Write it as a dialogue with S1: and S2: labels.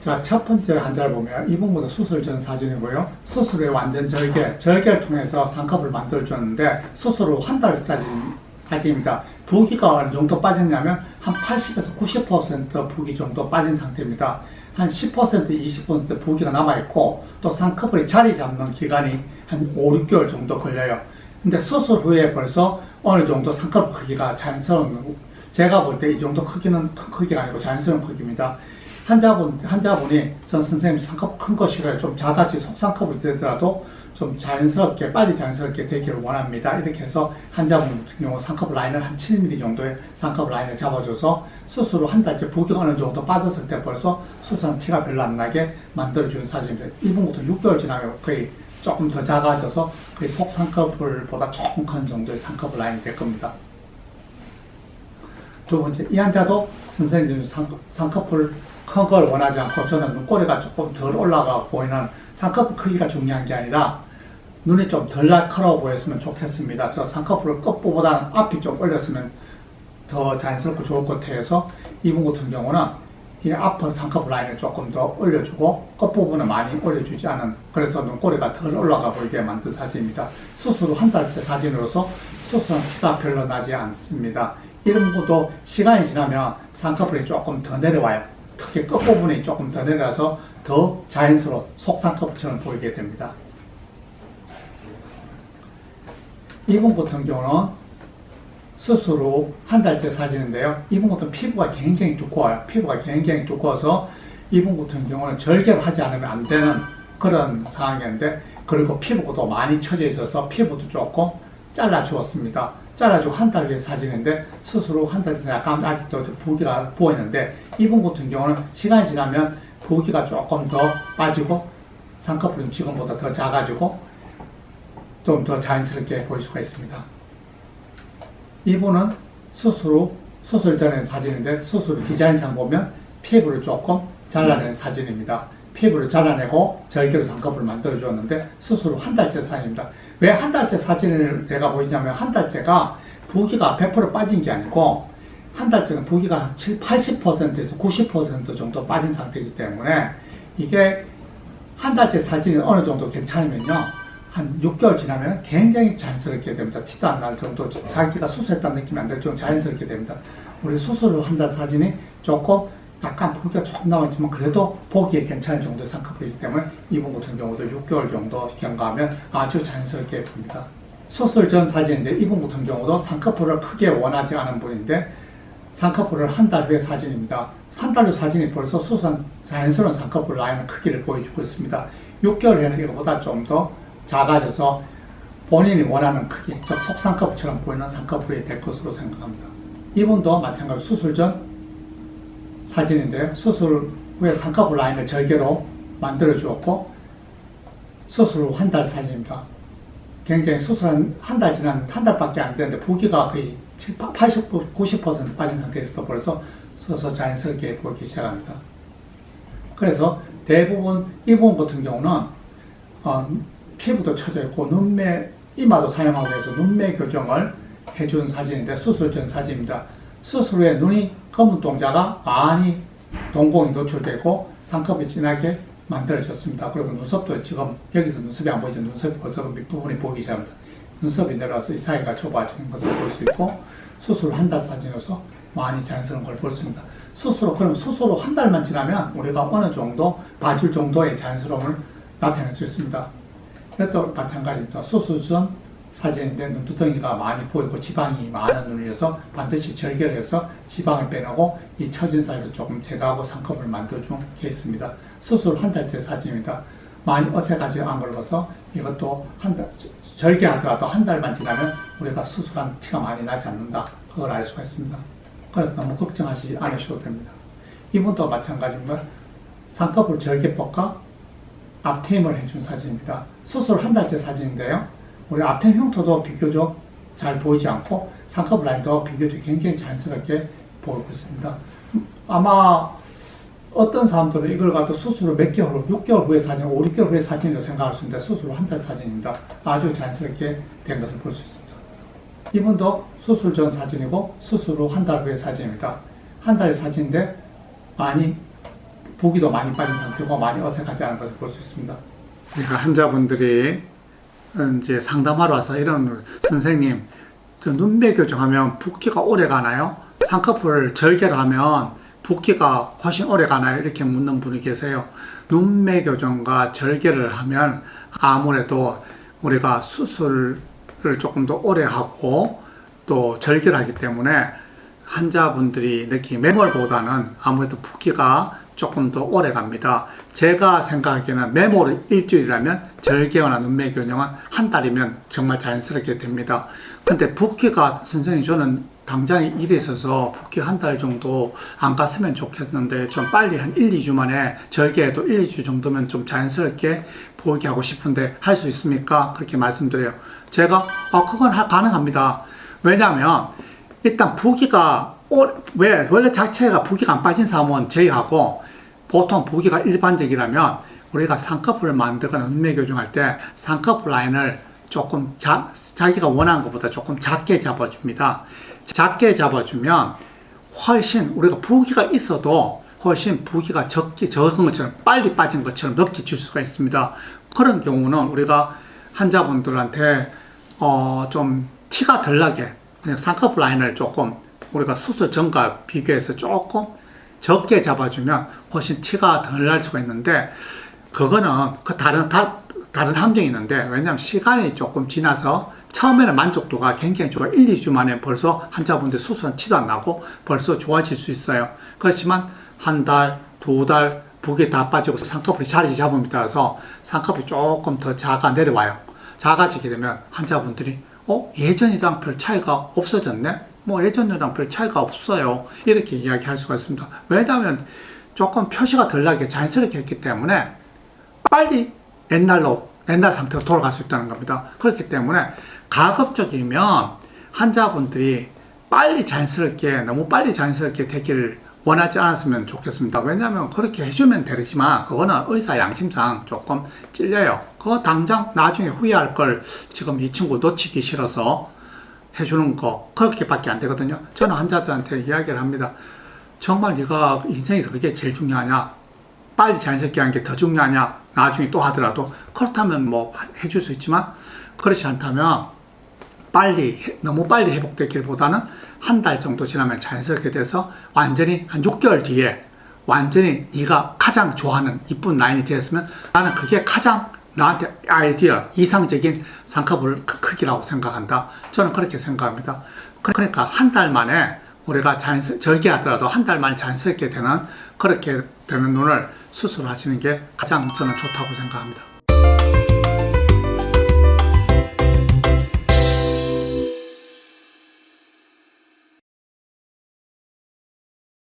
S1: 자, 첫 번째 환자를 보면 이분부터 수술 전 사진이고요. 수술 후에 완전 절개, 절개를 통해서 상컵을 만들어줬는데 수술 후 한 달 사진, 사진입니다. 부기가 어느 정도 빠졌냐면 한 80에서 90% 부기 정도 빠진 상태입니다. 한 10%, 20% 부기가 남아있고 또 상커플이 자리 잡는 기간이 한 5, 6개월 정도 걸려요. 근데 수술 후에 벌써 어느 정도 상커플 크기가 자연스러운 제가 볼 때 이 정도 크기는 큰 크기가 아니고 자연스러운 크기입니다. 환자분, 환자분이 전 선생님 상컵 큰 거 싫어요. 좀 작아지 속상컵이 되더라도 좀 자연스럽게, 빨리 자연스럽게 되기를 원합니다. 이렇게 해서 환자분 같은 경우 상컵 라인을 한 7mm 정도의 상컵 라인을 잡아줘서 수술 후한 달째 부기가 어느 정도 빠졌을 때 벌써 수술한 티가 별로 안 나게 만들어주는 사진입니다. 이분부터 6개월 지나면 거의 조금 더 작아져서 거의 속 상커플보다 조금 큰 정도의 상커플 라인이 될 겁니다. 두 번째, 이 환자도 선생님 상, 쌍꺼풀 큰 걸 원하지 않고 저는 눈꼬리가 조금 덜 올라가 보이는 쌍꺼풀 크기가 중요한 게 아니라 눈이 좀 덜 날카로워 보였으면 좋겠습니다. 저 쌍꺼풀을 끝부보다는 앞이 좀 올렸으면 더 자연스럽고 좋을 것 같아서 이분 같은 경우는 이 앞을 쌍꺼풀 라인을 조금 더 올려주고 끝부분은 많이 올려주지 않은 그래서 눈꼬리가 덜 올라가 보이게 만든 사진입니다. 수술 후 한 달째 사진으로서 수술한 티가 별로 나지 않습니다. 이런 것도 시간이 지나면 쌍꺼풀이 조금 더 내려와요. 특히 끝부분이 조금 더 내려와서 더 자연스러운 속쌍꺼풀처럼 보이게 됩니다. 이분 같은 경우는 후한 달째 사진인데요. 이분 같은 피부가 굉장히 두꺼워요. 피부가 굉장히 두꺼워서 이분 같은 경우는 절개를 하지 않으면 안 되는 그런 상황이었는데 그리고 피부도 많이 처져 있어서 피부도 조금 잘라 주었습니다. 잘라주고 한달 후에 사진인데 후한달 전에 약간 아직도 부기가 부어있는데 이분 같은 경우는 시간이 지나면 부기가 조금 더 빠지고 상꺼풀은 지금보다 더 작아지고 좀 더 자연스럽게 보일 수가 있습니다. 이분은 후 수술 전에 사진인데 수술 후 디자인상 보면 피부를 조금 잘라낸 사진입니다. 피부를 잘라내고 절개로 상꺼풀을 만들어 주었는데 수술 후 한 달째 사진입니다. 왜 한 달째 사진을 내가 보이냐면 한 달째가 부기가 100% 빠진 게 아니고 한 달째는 부기가 7, 80%에서 90% 정도 빠진 상태이기 때문에 이게 한 달째 사진이 어느 정도 괜찮으면요. 한 6개월 지나면 굉장히 자연스럽게 됩니다. 티도 안 날 정도 자기가 수술했다는 느낌이 안 들 정도 자연스럽게 됩니다. 우리 수술 후한달 사진이 조금 약간 부기가 조금 남았지만 그래도 보기에 괜찮은 정도의 쌍꺼풀이기 때문에 이분 같은 경우도 6개월 정도 경과하면 아주 자연스럽게 보입니다. 수술 전 사진인데 이분 같은 경우도 쌍꺼풀을 크게 원하지 않은 분인데 쌍꺼풀을 한 달 후의 사진입니다. 한 달 후 사진이 벌써 수선 자연스러운 쌍꺼풀 라인 크기를 보여주고 있습니다. 6개월 후에는 이거보다 좀 더 작아져서 본인이 원하는 크기, 즉 속쌍꺼풀처럼 보이는 쌍꺼풀이 될 것으로 생각합니다. 이분도 마찬가지로 수술 전 사진인데요. 수술 후에 상꺼풀 라인을 절개로 만들어 주었고 수술 후 한 달 사진입니다. 굉장히 수술한 한 달 지난 한 달밖에 안 됐는데 부기가 거의 80, 90% 빠진 상태에서도 벌써 서서 자연스럽게 보이기 시작합니다. 그래서 대부분 이분 같은 경우는 어, 피부도 처져 있고 눈매 이마도 사용하고 해서 눈매 교정을 해준 사진인데 수술 전 사진입니다. 후에 눈이 검은 동자가 많이 동공이 노출되고 상컵이 진하게 만들어졌습니다. 그리고 눈썹도 지금 여기서 눈썹이 안 보이죠. 눈썹이 벌써 밑부분이 보이기 시작합니다. 눈썹이 내려와서 이 사이가 좁아지는 것을 볼 수 있고 수술 한달 사진으로서 많이 자연스러운 걸 볼 수 있습니다. 수술 후 그럼 수술 후한 달만 지나면 우리가 어느 정도 봐줄 정도의 자연스러움을 나타낼 수 있습니다. 그것도 마찬가지입니다. 수술 전 사진인데 눈두덩이가 많이 보이고 지방이 많은 눈이어서 반드시 절개를 해서 지방을 빼내고 이 처진 살도 조금 제거하고 상컵을 만들어준 케이스입니다. 수술 한 달째 사진입니다. 많이 어색하지 봐서 이것도 한 달, 절개하더라도 한 달만 지나면 우리가 수술한 티가 많이 나지 않는다. 그걸 알 수가 있습니다. 그래서 너무 걱정하지 않으셔도 됩니다. 이분도 마찬가지입니다. 상꺼풀 절개법과 앞트임을 해준 사진입니다. 수술 한 달째 사진인데요. 우리 앞트임 흉터도 비교적 잘 보이지 않고 상꺼풀 라인도 비교적 굉장히 자연스럽게 보이고 있습니다. 아마 어떤 사람들은 이걸 갖고 수술을 몇 개월 후, 6개월 후의 사진, 5, 6개월 후의 사진이라고 생각할 수 있는데 수술 한 달 사진입니다. 아주 자연스럽게 된 것을 볼 수 있습니다. 이분도 수술 전 사진이고 수술 후 한 달 후의 사진입니다. 한 달의 사진인데 많이 부기도 많이 빠진 상태고 많이 어색하지 않은 것을 볼 수 있습니다. 그러니까 환자분들이 이제 상담하러 와서 이런 선생님 저 눈매 교정하면 붓기가 오래 가나요? 쌍꺼풀 절개를 하면 붓기가 훨씬 오래 가나요? 이렇게 묻는 분이 계세요. 눈매 교정과 절개를 하면 아무래도 우리가 수술을 조금 더 오래 하고 또 절개를 하기 때문에 환자분들이 느끼 매몰보다는 아무래도 붓기가 조금 더 오래 갑니다. 제가 생각하기에는 매몰이 일주일이라면 절개나 눈매 교정은 한 달이면 정말 자연스럽게 됩니다. 근데 붓기가 선생님 저는 당장에 일이 있어서 붓기 한 달 정도 안 갔으면 좋겠는데 좀 빨리 한 1, 2주 만에 절개해도 1, 2주 정도면 좀 자연스럽게 보이게 하고 싶은데 할 수 있습니까? 그렇게 말씀드려요. 제가 아 그건 하- 가능합니다. 왜냐하면 일단 부기가 오- 왜 원래 자체가 부기가 안 빠진 사람은 제외하고 보통 부기가 일반적이라면 우리가 쌍꺼풀을 만들거나 눈매 교정할 때 쌍꺼풀 라인을 조금 자, 자기가 원하는 것보다 조금 작게 잡아줍니다. 작게 잡아주면 훨씬 우리가 부기가 있어도 훨씬 부기가 적게 적은 것처럼 빨리 빠진 것처럼 느껴질 수가 있습니다. 그런 경우는 우리가 환자분들한테 어, 좀 티가 덜 나게 그냥 쌍꺼풀 라인을 조금 우리가 수술 전과 비교해서 조금 적게 잡아주면 훨씬 티가 덜 날 수가 있는데 그거는 그 다른 다, 다른 함정이 있는데 왜냐하면 시간이 조금 지나서 처음에는 만족도가 굉장히 좋아 1, 2주 만에 벌써 환자분들 수술은 티도 안 나고 벌써 좋아질 수 있어요. 그렇지만 한 달, 두 달, 붓기 다 빠지고 쌍꺼풀이 자리 잡음에 따라서 쌍꺼풀이 조금 더 작아 내려와요. 작아지게 되면 환자분들이 어 예전이랑 별 차이가 없어졌네. 뭐 예전이랑 별 차이가 없어요. 이렇게 이야기할 수가 있습니다. 왜냐하면 조금 표시가 덜 나게 자연스럽게 했기 때문에 빨리 옛날로 옛날 상태로 돌아갈 수 있다는 겁니다. 그렇기 때문에 가급적이면 환자분들이 빨리 자연스럽게 너무 빨리 자연스럽게 되기를 원하지 않았으면 좋겠습니다. 왜냐하면 그렇게 해주면 되지만 그거는 의사 양심상 조금 찔려요. 그거 당장 나중에 후회할 걸 지금 이 친구 놓치기 싫어서 해주는 거 그렇게밖에 안 되거든요. 저는 환자들한테 이야기를 합니다. 정말 네가 인생에서 그게 제일 중요하냐? 빨리 자연스럽게 하는 게 더 중요하냐? 나중에 또 하더라도 그렇다면 뭐 해줄 수 있지만 그렇지 않다면 빨리 해- 너무 빨리 회복되기보다는 한 달 정도 지나면 자연스럽게 돼서 완전히 한 6개월 뒤에 완전히 네가 가장 좋아하는 이쁜 라인이 되었으면 나는 그게 가장 나한테 아이디어 이상적인 크- 크기라고 생각한다. 저는 그렇게 생각합니다. 그러니까 한 달 만에 우리가 자연스 절개하더라도 한 달 만에 자연스럽게 되는 그렇게 되는 눈을 수술하시는 게 가장 저는 좋다고 생각합니다.